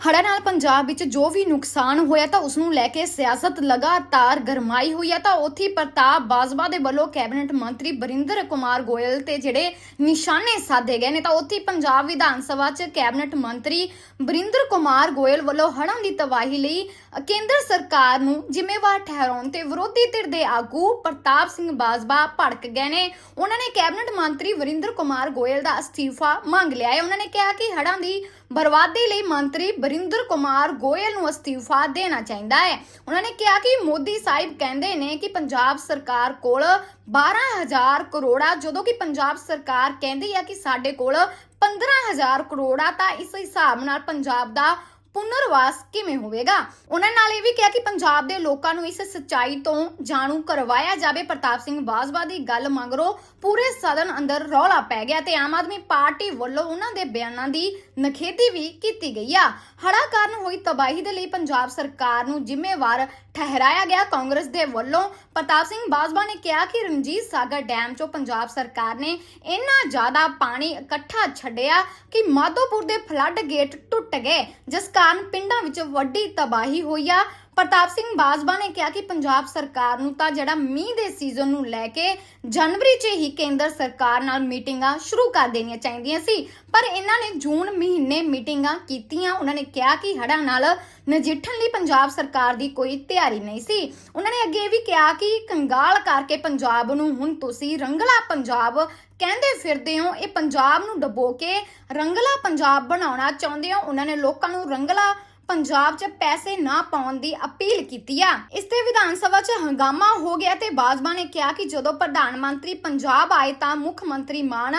ਹੜ੍ਹਾਂ ਨਾਲ ਪੰਜਾਬ ਵਿੱਚ ਜੋ ਵੀ ਨੁਕਸਾਨ ਹੋਇਆ ਤਾਂ ਉਸ ਨੂੰ ਲੈ ਕੇ ਸਿਆਸਤ ਲਗਾਤਾਰ ਗਰਮਾਈ ਹੋਈ ਹੈ ਤਾਂ ਉੱਥੇ ਪ੍ਰਤਾਪ ਬਾਜਵਾ ਦੇ ਵੱਲੋਂ ਕੈਬਨਿਟ ਮੰਤਰੀ ਬਰਿੰਦਰ ਕੁਮਾਰ ਗੋਇਲ ਤੇ ਜਿਹੜੇ ਨਿਸ਼ਾਨੇ ਸਾਧੇ ਗਏ ਨੇ ਤਾਂ ਉੱਥੇ ਪੰਜਾਬ ਵਿਧਾਨ ਸਭਾ 'ਚ ਕੈਬਨਿਟ ਮੰਤਰੀ ਬਰਿੰਦਰ ਕੁਮਾਰ ਗੋਇਲ ਵੱਲੋਂ ਹੜ੍ਹਾਂ ਦੀ ਤਬਾਹੀ ਲਈ ਕੇਂਦਰ ਸਰਕਾਰ ਨੂੰ ਜ਼ਿੰਮੇਵਾਰ ਠਹਿਰਾਉਣ ਤੇ ਵਿਰੋਧੀ ਧਿਰ ਦੇ ਆਗੂ ਪ੍ਰਤਾਪ ਸਿੰਘ ਬਾਜਵਾ ਭੜਕ ਗਏ ਨੇ। ਉਹਨਾਂ ਨੇ ਕੈਬਨਿਟ ਮੰਤਰੀ ਵਰਿੰਦਰ ਕੁਮਾਰ ਗੋਇਲ ਦਾ ਅਸਤੀਫਾ ਮੰਗ ਲਿਆ ਹੈ। ਉਹਨਾਂ ਨੇ ਕਿਹਾ ਕਿ ਹੜ੍ਹਾਂ ਦੀ ਬਰਬਾਦੀ ਲਈ ਮੰਤਰੀ ਬਰਿੰਦਰ ਕੁਮਾਰ ਗੋਇਲ ਨੂੰ ਅਸਤੀਫਾ ਦੇਣਾ ਚਾਹੀਦਾ ਹੈ। ਉਹਨਾਂ ਨੇ ਕਿਹਾ ਕਿ ਮੋਦੀ ਸਾਹਿਬ ਕਹਿੰਦੇ ਨੇ ਕਿ ਪੰਜਾਬ ਸਰਕਾਰ ਕੋਲ 12000 ਕਰੋੜਾ, ਜਦੋਂ ਕਿ ਪੰਜਾਬ ਸਰਕਾਰ ਕਹਿੰਦੀ ਹੈ ਕਿ ਸਾਡੇ ਕੋਲ 15000 ਕਰੋੜਾ, ਤਾਂ ਇਸ ਹਿਸਾਬ ਨਾਲ ਪੰਜਾਬ ਦਾ ਪੁਨਰਵਾਸ ਕਿਵੇਂ ਹੋਵੇਗਾ? ਉਹਨਾਂ ਨਾਲ ਇਹ ਵੀ ਕਿਹਾ ਕਿ ਪੰਜਾਬ ਦੇ ਲੋਕਾਂ ਨੂੰ ਇਸ ਸੱਚਾਈ ਤੋਂ ਜਾਣੂ ਕਰਵਾਇਆ ਜਾਵੇ। ਪ੍ਰਤਾਪ ਸਿੰਘ ਬਾਜਵਾ ਦੀ ਗੱਲ ਮੰਗਰੋ, ਪੂਰੇ ਸਦਨ ਅੰਦਰ ਰੌਲਾ ਪੈ ਗਿਆ ਤੇ ਆਮ ਆਦਮੀ ਪਾਰਟੀ ਵੱਲੋਂ ਉਹਨਾਂ ਦੇ ਬਿਆਨਾਂ ਦੀ ਨਖੇਦੀ ਵੀ ਕੀਤੀ ਗਈ ਆ। ਹੜ੍ਹਾਂ ਕਾਰਨ ਹੋਈ ਤਬਾਹੀ ਦੇ ਲਈ ਪੰਜਾਬ ਸਰਕਾਰ ਨੂੰ ਜ਼ਿੰਮੇਵਾਰ ਠਹਿਰਾਇਆ ਗਿਆ। ਕਾਂਗਰਸ ਦੇ ਵੱਲੋਂ ਪ੍ਰਤਾਪ ਸਿੰਘ ਬਾਜਵਾ ਨੇ ਕਿਹਾ ਕਿ ਰਣਜੀਤ ਸਾਗਰ ਡੈਮ 'ਚੋਂ ਪੰਜਾਬ ਸਰਕਾਰ ਨੇ ਇੰਨਾ ਜ਼ਿਆਦਾ ਪਾਣੀ ਇਕੱਠਾ ਛੱਡਿਆ ਕਿ ਮਾਧੋਪੁਰ ਦੇ ਫਲੱਡ ਗੇਟ ਟੁੱਟ ਗਏ, ਜਿਸ ਕਾਰਨ ਪਿੰਡਾਂ ਵਿੱਚ ਵੱਡੀ ਤਬਾਹੀ ਹੋਈ ਆ। ਪ੍ਰਤਾਪ ਸਿੰਘ ਬਾਜਵਾ ਨੇ ਕਿਹਾ ਕਿ ਪੰਜਾਬ ਸਰਕਾਰ ਨੂੰ ਤਾਂ ਜਿਹੜਾ ਮੀਂਹ ਦੇ ਸੀਜ਼ਨ ਨੂੰ ਲੈ ਕੇ ਜਨਵਰੀ 'ਚ ਹੀ ਕੇਂਦਰ ਸਰਕਾਰ ਨਾਲ ਮੀਟਿੰਗਾਂ ਸ਼ੁਰੂ ਕਰ ਦੇਣੀਆਂ ਚਾਹੀਦੀਆਂ ਸੀ। ਪਰ ਇਹਨਾਂ ਨੇ ਜੂਨ ਮਹੀਨੇ ਮੀਟਿੰਗਾਂ ਕੀਤੀਆਂ। ਉਹਨਾਂ ਨੇ ਕਿਹਾ ਕਿ ਹੜ੍ਹਾਂ ਨਾਲ ਨਜਿੱਠਣ ਲਈ ਪੰਜਾਬ ਸਰਕਾਰ ਦੀ ਕੋਈ ਤਿਆਰੀ ਨਹੀਂ ਸੀ। ਉਹਨਾਂ ਨੇ ਅੱਗੇ ਇਹ ਵੀ ਕਿਹਾ ਕਿ ਕੰਗਾਲ ਕਰਕੇ ਪੰਜਾਬ ਨੂੰ ਹੁਣ ਤੁਸੀਂ ਰੰਗਲਾ ਪੰਜਾਬ ਕਹਿੰਦੇ ਫਿਰਦੇ ਹੋ। ਇਹ ਪੰਜਾਬ ਨੂੰ ਡਬੋ ਕੇ ਰੰਗਲਾ ਪੰਜਾਬ ਬਣਾਉਣਾ ਚਾਹੁੰਦੇ ਹੋ। ਉਹਨਾਂ ਨੇ ਲੋਕਾਂ ਨੂੰ ਰੰਗਲਾ ਪੰਜਾਬ 'ਚ ਪੈਸੇ ਨਾ ਪਾਉਣ ਦੀ ਅਪੀਲ ਕੀਤੀ ਆ। ਇਸ ਤੇ ਵਿਧਾਨ ਸਭਾ 'ਚ ਹੰਗਾਮਾ ਹੋ ਗਿਆ ਤੇ ਬਾਜਵਾ ਨੇ ਕਿਹਾ ਕਿ ਜਦੋਂ ਪ੍ਰਧਾਨ ਮੰਤਰੀ ਪੰਜਾਬ ਆਏ ਤਾਂ ਮੁੱਖ ਮੰਤਰੀ ਮਾਨ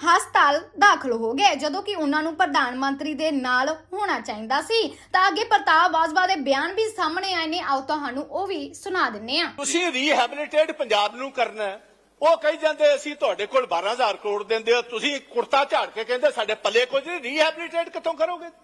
ਹਸਪਤਾਲ ਦਾਖਲ ਹੋ ਗਏ, ਜਦੋਂ ਕਿ ਉਹਨਾਂ ਨੂੰ ਪ੍ਰਧਾਨ ਮੰਤਰੀ ਦੇ ਨਾਲ ਹੋਣਾ ਚਾਹੀਦਾ ਸੀ। ਤਾਂ ਅੱਗੇ ਪ੍ਰਤਾਪ ਬਾਜਵਾ ਦੇ ਬਿਆਨ ਵੀ ਸਾਹਮਣੇ ਆਏ ਨੇ, ਆਓ ਤੁਹਾਨੂੰ ਉਹ ਵੀ ਸੁਣਾ ਦਿੰਨੇ ਆ। ਤੁਸੀਂ ਰੀਹੈਬਿਲਿਟੇਟ ਪੰਜਾਬ ਨੂੰ ਕਰਨਾ ਹੈ। ਉਹ ਕਹੀ ਜਾਂਦੇ, ਅਸੀਂ ਤੁਹਾਡੇ ਕੋਲ 12000 ਕਰੋੜ ਦਿੰਦੇ ਹੋ, ਤੁਸੀਂ ਕੁੜਤਾ ਝਾੜ ਕੇ ਕਹਿੰਦੇ ਸਾਡੇ ਪੱਲੇ ਕੁਝ ਨਹੀਂ ਰੀਹੈਬਿਲਿਟੇਟ ਕਿੱਥੋਂ ਕਰੋਗੇ?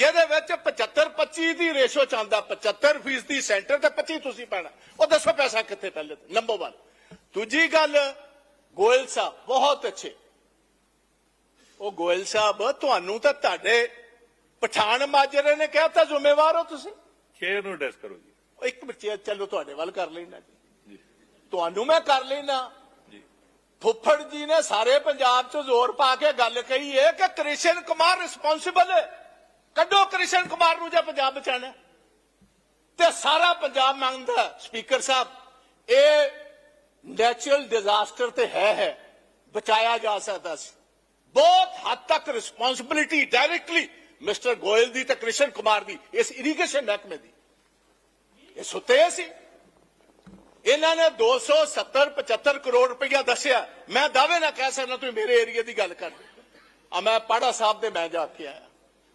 ਜਿਹਦੇ ਵਿੱਚ 75 25 ਦੀ ਰੇਸ਼ੋ ਚੱਲਦਾ 75 ਫੀਸਦੀ ਸੈਂਟਰ ਤੇ 25 ਤੁਸੀਂ ਪੈਣਾ। ਉਹ ਦੱਸੋ ਪੈਸਾ ਕਿੱਥੇ ਪਹਿਲੇ ਨੰਬਰ 1 ਦੂਜੀ ਗੱਲ ਗੋਇਲ ਸਾਹਿਬ ਬਹੁਤ ਅੱਛੇ। ਉਹ ਗੋਇਲ ਸਾਹਿਬ ਤੁਹਾਨੂੰ ਤਾਂ ਤੁਹਾਡੇ ਪਠਾਨ ਮਾਜਰੇ ਨੇ ਕਿਹਾ ਤਾਂ ਜ਼ਿੰਮੇਵਾਰ ਹੋ ਤੁਸੀਂ। ਸ਼ੇਰ ਨੂੰ ਡੈਸ ਕਰੋ ਜੀ। ਇੱਕ ਬੱਚੇ ਚਲੋ ਤੁਹਾਡੇ ਵੱਲ ਕਰ ਲੈਣਾ ਜੀ। ਤੁਹਾਨੂੰ ਮੈਂ ਕਰ ਲੈਣਾ ਫੁੱਫੜ ਜੀ ਨੇ ਸਾਰੇ ਪੰਜਾਬ 'ਚ ਜ਼ੋਰ ਪਾ ਕੇ ਗੱਲ ਕਹੀ ਹੈ ਕਿ ਕ੍ਰਿਸ਼ਨ ਕੁਮਾਰ ਰਿਸਪੌਂਸਿਬਲ ਹੈ ਕੱਢੋ ਕ੍ਰਿਸ਼ਨ ਕੁਮਾਰ ਨੂੰ ਜੇ ਪੰਜਾਬ ਬਚਾਣਾ ਤੇ ਸਾਰਾ ਪੰਜਾਬ ਮੰਗਦਾ ਸਪੀਕਰ ਸਾਹਿਬ, ਇਹ ਨੈਚੁਰਲ ਡਿਜ਼ਾਸਟਰ ਤੇ ਹੈ ਹੈ, ਬਚਾਇਆ ਜਾ ਸਕਦਾ ਸੀ। ਬਹੁਤ ਹੱਦ ਤੱਕ ਰਿਸਪੌਂਸਿਬਿਲਿਟੀ ਡਾਇਰੈਕਟਲੀ ਮਿਸਟਰ ਗੋਇਲ ਦੀ ਤੇ ਕ੍ਰਿਸ਼ਨ ਕੁਮਾਰ ਦੀ, ਇਸ ਇਰੀਗੇਸ਼ਨ ਮਹਿਕਮੇ ਦੀ। ਇਹ ਸੁੱਤੇ ਸੀ। ਇਹਨਾਂ ਨੇ 270 75 ਕਰੋੜ ਰੁਪਇਆ ਦੱਸਿਆ। ਮੈਂ ਦਾਅਵੇ ਨਾਲ ਕਹਿ ਸਕਦਾ ਤੁਸੀਂ ਮੇਰੇ ਏਰੀਆ ਦੀ ਗੱਲ ਕਰ ਆ ਮੈਂ ਪਾੜਾ ਸਾਹਿਬ ਦੇ ਮੈਂ ਜਾ ਕੇ ਆਇਆ।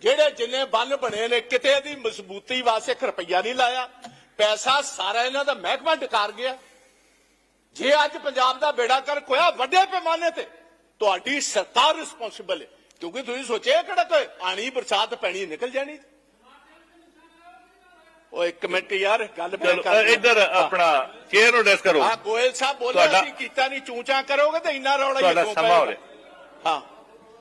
ਜਿਹੜੇ ਜਿੰਨੇ ਬੰਨ ਬਣੇ ਨੇ ਕਿਤੇ ਦੀ ਮਜ਼ਬੂਤੀ ਵਾਸਤੇ ਇੱਕ ਰੁਪਈਆ ਨਹੀਂ ਲਾਇਆ। ਪੈਸਾ ਸਾਰਾ ਇਹਨਾਂ ਦਾ ਮਹਿਕਮਾ ਡਕਾਰ ਗਿਆ। ਜੇ ਅੱਜ ਪੰਜਾਬ ਦਾ ਬੇੜਾ ਕਰ ਕੋਇਆ ਵੱਡੇ ਪੈਮਾਨੇ ਤੇ ਤੁਹਾਡੀ ਸਰਕਾਰ ਰਿਸਪੌਂਸਿਬਲ ਹੈ। ਕਿਉਂਕਿ ਤੁਸੀਂ ਸੋਚਿਆ ਕਿਹੜਾ ਕੋਈ ਆਣੀ ਬਰਸਾਤ ਪੈਣੀ ਨਿਕਲ ਜਾਣੀ। ਉਹ ਇੱਕ ਮਿੰਟ ਯਾਰ ਗੱਲ ਚਲੋ ਕਰ ਇੱਧਰ ਆਪਣਾ ਸ਼ੇਰ ਨੂੰ ਡੈਸ ਕਰੋ। ਆ ਗੋਇਲ ਸਾਹਿਬ ਬੋਲੇ ਤੁਹਾਡਾ- ਅਸੀਂ ਕੀਤਾ ਨਹੀਂ ਚੂਚਾ ਕਰੋਗੇ ਤੇ ਇੰਨਾ ਰੌਲਾ ਹੀ ਤੁਹਾਡਾ ਸਮਾਂ ਹੋ? ਰਿਹਾ। ਹਾਂ।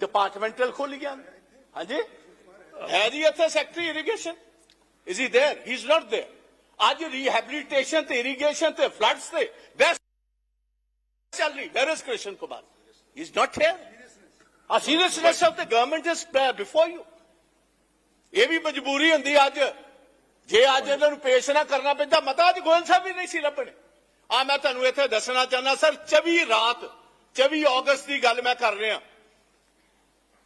ਡਿਪਾਰਟਮੈਂਟਲ ਖੋਲ ਗਿਆ ਹਾਂਜੀ ਹੈ ਜੀ ਇੱਥੇ secretary irrigation is he there he is not there ਅੱਜ ਰੀਹੈਬਿਲਿਟੇਸ਼ਨ ਤੇ ਇਰੀਗੇਸ਼ਨ ਤੇ ਫਲੱਡਸ ਤੇ ਬੈਸਟ ਚੱਲ ਰਹੀ where is Krishan Kumar he is not here ਆ seriousness of the government is before you ਇਹ ਵੀ ਮਜਬੂਰੀ ਹੁੰਦੀ ਅੱਜ ਜੇ ਅੱਜ ਇਹਨਾਂ ਨੂੰ ਪੇਸ਼ ਨਾ ਕਰਨਾ ਪੈਂਦਾ ਮਤਾ ਅੱਜ ਗੋਇਲ ਸਾਹਿਬ ਵੀ ਨਹੀਂ ਸੀ ਲੱਭਣੇ ਆ ਮੈਂ ਤੁਹਾਨੂੰ ਇੱਥੇ ਦੱਸਣਾ ਚਾਹੁੰਦਾ ਸਰ 24 ਰਾਤ 24 ਅਗਸਤ ਦੀ ਗੱਲ ਮੈਂ ਕਰ ਰਿਹਾ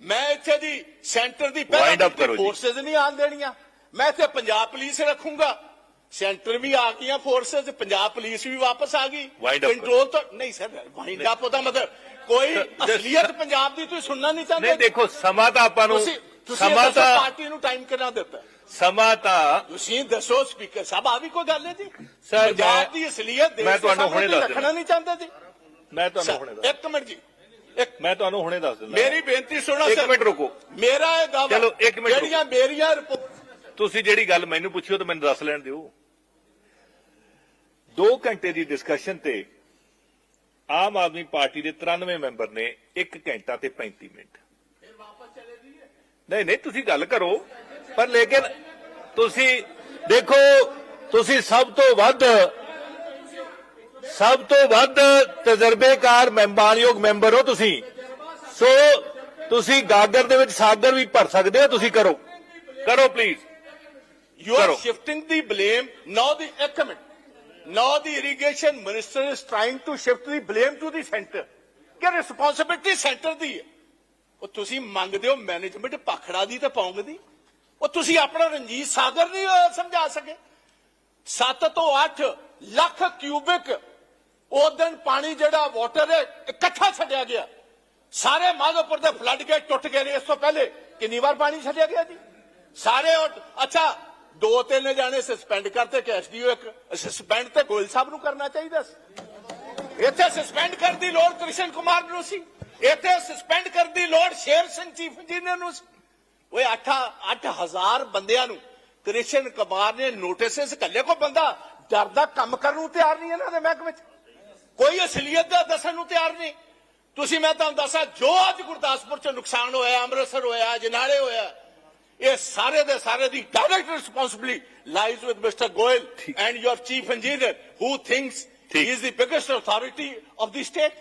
ਮੈਂ ਇੱਥੇ ਦੀ ਸੈਂਟਰ ਦੀ ਜੀ। ਫੋਰਸਸ ਨਹੀਂ ਆਣ ਦੇਣੀਆਂ। ਮੈਂ ਇੱਥੇ ਪੰਜਾਬ ਪੁਲਿਸ ਰੱਖੂੰਗਾ। ਸੈਂਟਰ ਵੀ ਆ ਗਈਆਂ ਫੋਰਸਸ ਪੰਜਾਬ ਪੁਲਿਸ ਵੀ ਵਾਪਸ ਆ ਗਈ। ਕੰਟਰੋਲ ਤਾਂ ਨਹੀਂ ਸਰ ਵਾਈਂਡ ਅਪ ਉਹਦਾ ਮਤਲਬ ਕੋਈ ਅਸਲੀਅਤ ਪੰਜਾਬ ਦੀ ਤੁਸੀਂ ਸੁਣਨਾ ਨਹੀਂ ਚਾਹੁੰਦੇ। ਨਹੀਂ ਦੇਖੋ ਸਮਾਂ ਤਾਂ ਆਪਾਂ ਨੂੰ ਸਮਾਂ ਤਾਂ ਪਾਰਟੀ ਨੂੰ ਟਾਈਮ ਕਿੰਨਾ ਦਿੱਤਾ। ਸਮਾਂ ਤਾਂ ਤੁਸੀਂ ਦੱਸੋ ਸਪੀਕਰ ਸਾਹਿਬ ਆ ਵੀ ਕੋਈ ਗੱਲ ਹੈ ਜੀ? ਸਰ, ਪੰਜਾਬ ਦੀ ਅਸਲੀਅਤ ਦੇਸ਼ ਮੈਂ ਦੇ ਤੁਹਾਨੂੰ ਹੁਣੇ ਦੱਸ ਰੱਖਣਾ ਨਹੀਂ ਚਾਹੁੰਦੇ ਜੀ? ਮੈਂ ਤੁਹਾਨੂੰ ਹੁਣੇ ਦੱਸ ਇੱਕ ਮਿੰਟ ਜੀ। ਇੱਕ ਮੈਂ ਤੁਹਾਨੂੰ ਹੁਣੇ ਦੱਸ ਦਿੰਦਾ। ਮੇਰੀ ਬੇਨਤੀ ਸੁਣੋ ਇੱਕ ਮਿੰਟ ਰੁਕੋ। ਮੇਰਾ ਇਹ ਦਾਵਾ ਚਲੋ, ਇੱਕ ਮਿੰਟ। ਜਿਹੜੀਆਂ ਮੇਰੀਆਂ ਰਿਪੋਰਟ ਤੁਸੀਂ ਜਿਹੜੀ ਗੱਲ ਮੈਨੂੰ ਪੁੱਛੀ ਉਹ ਤਾਂ ਮੈਨੂੰ ਦੱਸ ਲੈਣ ਦਿਓ। 2 ਘੰਟੇ ਦੀ ਡਿਸਕਸ਼ਨ ਤੇ ਆਮ ਆਦਮੀ ਪਾਰਟੀ ਦੇ 93 ਮੈਂਬਰ ਨੇ 1 ਘੰਟਾ ਤੇ 35 ਮਿੰਟ। ਨਹੀਂ ਨਹੀਂ ਤੁਸੀਂ ਗੱਲ ਕਰੋ। ਪਰ ਲੇਕਿਨ ਤੁਸੀਂ ਦੇਖੋ ਤੁਸੀਂ ਸਭ ਤੋਂ ਵੱਧ ਸਭ ਤੋਂ ਵੱਧ ਤਜਰਬੇਕਾਰ ਮੈਂਬਾਰਯੋਗ ਮੈਂਬਰ ਹੋ ਤੁਸੀਂ ਸੋ ਤੁਸੀਂ ਗਾਗਰ ਦੇ ਵਿੱਚ ਸਾਗਰ ਵੀ ਭਰ ਸਕਦੇ ਹੋ ਤੁਸੀਂ ਕਰੋ ਕਰੋ ਪਲੀਜ਼ are ਕਰੋ। shifting the blame. Now the ਇੱਕ minute. Now the irrigation minister is trying to shift the blame to the center. ਕਿ responsibility center ਦੀ ਹੈ. ਉਹ ਤੁਸੀਂ ਮੰਗਦੇ ਹੋ ਮੈਨੇਜਮੈਂਟ ਪਖੜਾ ਦੀ ਤੇ ਪੌਂਗ ਦੀ ਉਹ ਤੁਸੀਂ ਆਪਣਾ ਰਣਜੀਤ ਸਾਗਰ ਨਹੀਂ ਸਮਝਾ ਸਕੇ 7 ਤੋਂ 8 ਲੱਖ ਕਿਊਬਿਕ ਉਸ ਦਿਨ ਪਾਣੀ ਜਿਹੜਾ ਵਾਟਰ ਹੈ, ਇਕੱਠਾ ਛੱਡਿਆ ਗਿਆ। ਸਾਰੇ ਮਾਧੋਪੁਰ ਦੇ ਫਲੱਡ ਗੇਟ ਟੁੱਟ ਗਏ ਨੇ। ਇਸ ਤੋਂ ਪਹਿਲੇ ਕਿੰਨੀ ਵਾਰ ਪਾਣੀ ਛੱਡਿਆ ਗਿਆ ਜੀ? ਸਾਰੇ ਅੱਛਾ, ਦੋ ਤਿੰਨ ਜਾਣੇ ਸਸਪੈਂਡ ਕਰਤੇ ਕਿ ਐਸਡੀਓ ਇੱਕ ਸਸਪੈਂਡ ਤੇ ਗੋਇਲ ਸਾਹਿਬ ਨੂੰ ਕਰਨਾ ਚਾਹੀਦਾ ਸੀ। ਇੱਥੇ ਸਸਪੈਂਡ ਕਰਨ ਦੀ ਲੋੜ ਕ੍ਰਿਸ਼ਨ ਕੁਮਾਰ ਨੂੰ ਸੀ। ਇੱਥੇ ਸਸਪੈਂਡ ਕਰਨ ਦੀ ਲੋੜ ਸ਼ੇਰ ਸਿੰਘ ਚੀਫ ਇੰਜੀਨੀਅਰ ਨੂੰ ਸੀ। ਓਏ 8 8000 ਬੰਦਿਆਂ ਨੂੰ ਕ੍ਰਿਸ਼ਨ ਕੁਮਾਰ ਨੇ ਨੋਟਿਸਸ ਕੱਲੇ ਕੋ ਬੰਦਾ ਡਰਦਾ ਕੰਮ ਕਰਨ ਨੂੰ ਤਿਆਰ ਨਹੀਂ ਇਹਨਾਂ ਦੇ ਮਹਿਕਮੇ ਚ। ਕੋਈ ਅਸਲੀਅਤ ਦਾ ਦੱਸਣ ਨੂੰ ਤਿਆਰ ਨਹੀਂ। ਤੁਸੀਂ ਮੈਂ ਤੁਹਾਨੂੰ ਦੱਸਾਂ ਜੋ ਅੱਜ ਗੁਰਦਾਸਪੁਰ ਚ ਨੁਕਸਾਨ ਹੋਇਆ ਅੰਮ੍ਰਿਤਸਰ ਹੋਇਆ ਜਨਾਲੇ ਹੋਇਆ ਇਹ ਸਾਰੇ ਦੇ ਸਾਰੇ ਦੀ direct responsibility lies with mister Goyal and your chief engineer who thinks. He is the biggest authority of the state